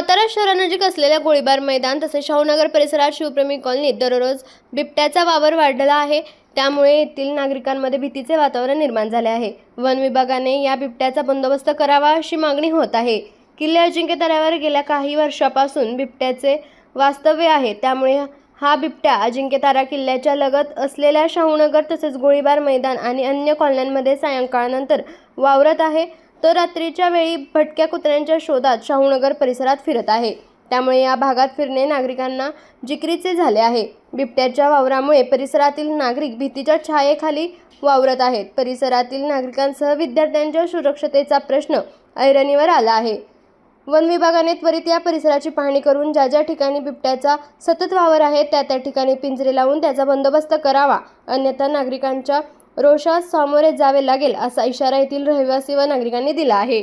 सातारा शहरानजीक असलेल्या गोळीबार मैदान तसेच शाहूनगर परिसरात शिवप्रेमी कॉलनीत दररोज बिबट्याचा वावर वाढलेला आहे. त्यामुळे येथील नागरिकांमध्ये भीतीचे वातावरण निर्माण झाले आहे. वन विभागाने या बिबट्याचा बंदोबस्त करावा अशी मागणी होत आहे. किल्ले अजिंक्यताऱ्यावर गेल्या काही वर्षापासून बिबट्याचे वास्तव्य आहे. त्यामुळे हा बिबट्या अजिंक्यतारा किल्ल्याच्या लगत असलेल्या शाहूनगर तसेच गोळीबार मैदान आणि अन्य कॉलन्यांमध्ये सायंकाळनंतर वावरत आहे. तर रात्रीच्या वेळी भटक्या कुत्र्यांच्या शोधात शाहूनगर परिसरात फिरत आहे. त्यामुळे या भागात फिरणे नागरिकांना जिकरीचे झाले आहे. बिबट्याच्या वावरामुळे परिसरातील नागरिक भीतीच्या छायेखाली वावरत आहेत. परिसरातील नागरिकांसह विद्यार्थ्यांच्या सुरक्षतेचा प्रश्न ऐरणीवर आला आहे. वन विभागाने त्वरित या परिसराची पाहणी करून ज्या ज्या ठिकाणी बिबट्याचा सतत वावर आहे त्या त्या ठिकाणी पिंजरे लावून त्याचा बंदोबस्त करावा. अन्यथा नागरिकांच्या रोषास सामोरे जावे लागेल असा इशारा येथील रहिवासी व नागरिकांनी दिला आहे.